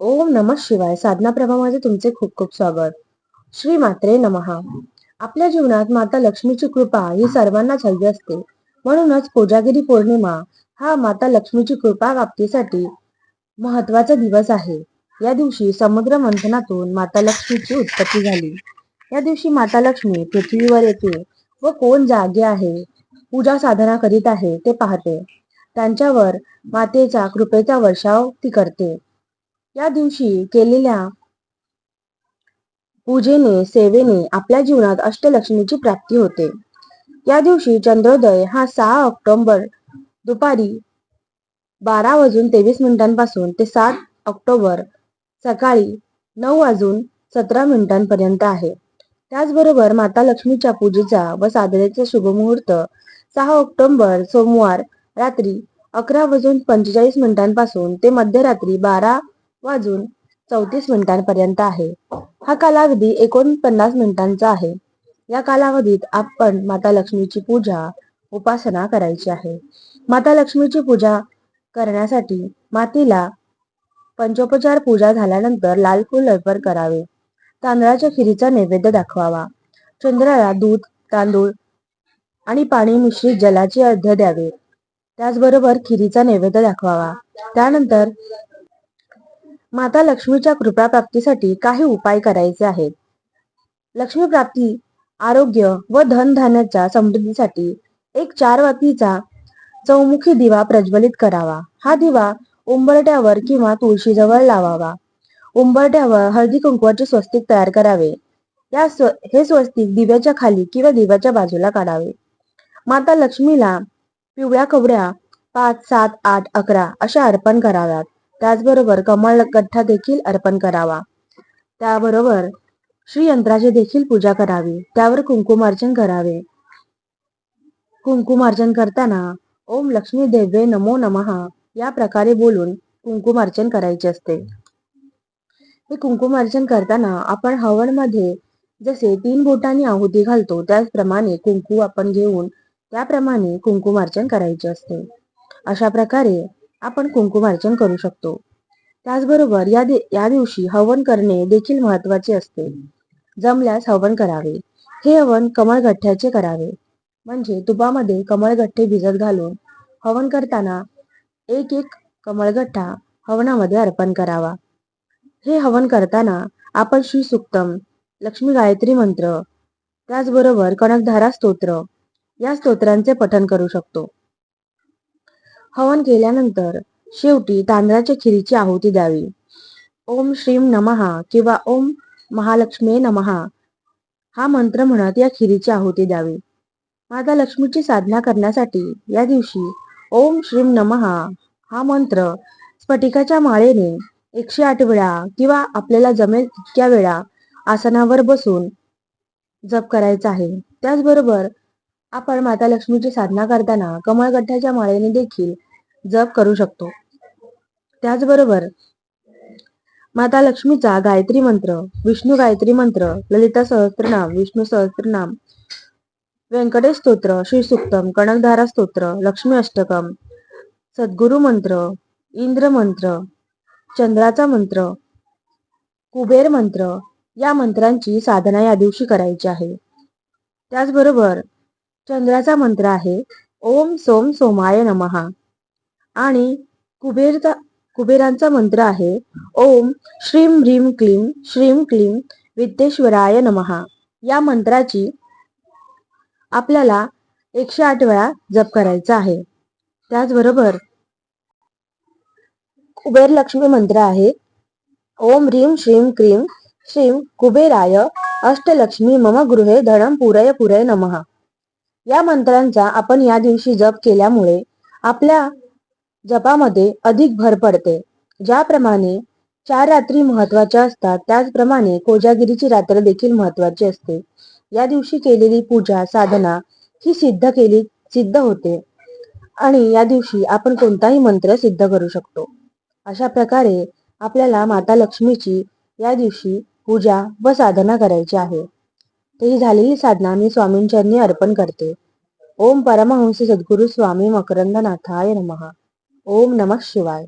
ओम नम शिवाय. साधना प्रभामध्ये तुमचे खूप खूप स्वागत. श्री मात्रे नमहा आपल्या जीवनात माता लक्ष्मीची कृपा ही सर्वांनाच हवी असते. म्हणूनच कोजागिरी पौर्णिमा हा माता लक्ष्मीची कृपा प्राप्तीसाठी महत्त्वाचा दिवस आहे. या दिवशी समुद्र मंथनातून माता लक्ष्मीची उत्पत्ती झाली. या दिवशी माता लक्ष्मी पृथ्वीवर येते व कोण जागे आहे पूजा साधना करीत आहे ते पाहते. त्यांच्यावर मातेचा कृपेचा वर्षाव ती करते. या दिवशी केलेल्या पूजेने सेवेने आपल्या जीवनात अष्टलक्ष्मीची प्राप्ती होते. या दिवशी चंद्रोदय हा सहा ऑक्टोबर दुपारी बारा वाजून तेवीस मिनिटांपासून ते सात ऑक्टोबर सकाळी नऊ वाजून सतरा मिनिटांपर्यंत आहे. त्याचबरोबर माता लक्ष्मीच्या पूजेचा व साधनेचा शुभमुहूर्त सहा ऑक्टोबर सोमवार रात्री अकरा वाजून पंचेचाळीस मिनिटांपासून ते मध्यरात्री बारा वाजून चौतीस मिनिटांपर्यंत आहे. हा कालावधी एकोणपन्नास मिनिटांचा आहे. या कालावधीत आपण माता लक्ष्मीची पूजा उपासना करायची आहे. माता लक्ष्मीची पूजा करण्यासाठी मातीला पंचोपचार पूजा झाल्यानंतर लाल फूल अर्पण करावे. तांदळाच्या खिरीचा नैवेद्य दाखवावा. चंद्राला दूध तांदूळ आणि पाणी मिश्रित जलाचे अर्ध द्यावे. त्याचबरोबर खिरीचा नैवेद्य दाखवावा. त्यानंतर माता लक्ष्मीच्या कृपा प्राप्तीसाठी काही उपाय करायचे आहेत. लक्ष्मी प्राप्ती आरोग्य व धनधान्याच्या समृद्धीसाठी एक चार वातीचा चौमुखी दिवा प्रज्वलित करावा. हा दिवा उंबरट्यावर किंवा तुळशीजवळ लावावा. उंबरट्यावर हळदी कुंकवाचे स्वस्तिक तयार करावे. या स्व हे स्वस्तिक दिव्याच्या खाली किंवा दिव्याच्या बाजूला काढावे. माता लक्ष्मीला पिवळ्या कवड्या पाच सात आठ अकरा अशा अर्पण कराव्यात. त्याचबरोबर कमळ गठ्ठा देखील अर्पण करावा. त्याबरोबर श्रीयंत्राची देखील पूजा करावी. त्यावर कुंकुमार्चन करावे. कुंकुमार्चन करताना ओम लक्ष्मी देवे नमो नमहा या प्रकारे बोलून कुंकुमार्चन करायचे असते. हे कुंकुमार्चन करताना आपण हवनमध्ये जसे तीन बोटांनी आहुती घालतो त्याचप्रमाणे कुंकू आपण घेऊन त्याप्रमाणे कुंकुमार्चन करायचे असते. अशा प्रकारे आपण कुंकुमार्चन करू शकतो. त्याचबरोबर या या दिवशी हवन करणे देखील महत्त्वाचे असते. जमल्यास हवन करावे. हे हवन कमळगठ्ठ्याचे करावे. म्हणजे तुपामध्ये कमळगठ्ठे भिजत घालून हवन करताना एक एक कमळगठ्ठा हवनामध्ये अर्पण करावा. हे हवन करताना आपण श्री सुक्तम लक्ष्मी गायत्री मंत्र त्याचबरोबर कणकधारा स्तोत्र या स्तोत्रांचे पठन करू शकतो. हवन केल्यानंतर शेवटी तांदळाच्या खिरीची आहुती द्यावी. ओम श्रीम नमहा किंवा ओम महालक्ष्मी नमहा हा मंत्र म्हणत या खिरीची आहुती द्यावी. माता लक्ष्मीची साधना करण्यासाठी या दिवशी ओम श्रीम नमहा हा मंत्र स्फटिकाच्या माळेने एकशे आठ वेळा किंवा आपल्याला जमेल तितक्या वेळा आसनावर बसून जप करायचा आहे. त्याचबरोबर आपण माता लक्ष्मीची साधना करताना कमळगठ्ठ्याच्या माळेने देखील जप करू शकतो. त्याचबरोबर माता लक्ष्मीचा गायत्री मंत्र विष्णू गायत्री मंत्र ललिता सहस्त्रनाम विष्णू सहस्त्रनाम व्यंकटेश स्तोत्र श्री सुक्तम कणकधारा स्तोत्र लक्ष्मी अष्टकम सद्गुरु मंत्र इंद्र मंत्र चंद्राचा मंत्र कुबेर मंत्र या मंत्रांची साधना या दिवशी करायची आहे. त्याचबरोबर चंद्राचा मंत्र आहे ओम सोम सोमाय नमहा आणि कुबेरचा कुबेरांचा मंत्र आहे ओम श्रीम ह्रीम क्लीम श्रीम क्लीम विद्येश्वराय नमहा या मंत्राची आपल्याला एकशे आठ वेळा जप करायचा आहे. त्याचबरोबर कुबेर लक्ष्मी मंत्र आहे ओम ह्रीम श्रीम क्रीम श्रीम कुबेराय अष्टलक्ष्मी मम गृहे धनम पुरय पुरय नमहा या मंत्रांचा आपण या दिवशी जप केल्यामुळे आपल्या जपामध्ये अधिक भर पडते. ज्याप्रमाणे चार रात्री महत्त्वाच्या असतात त्याचप्रमाणे कोजागिरीची रात्र देखील महत्वाची असते. या दिवशी केलेली पूजा साधना ही सिद्ध केली सिद्ध होते. आणि या दिवशी आपण कोणताही मंत्र सिद्ध करू शकतो. अशा प्रकारे आपल्याला माता लक्ष्मीची या दिवशी पूजा व साधना करायची आहे. तर ही झालेली साधना मी स्वामींचरणी अर्पण करते. ओम परमहंस सद्गुरु स्वामी मकरंदनाथाय नमहा ओम नमः शिवाय.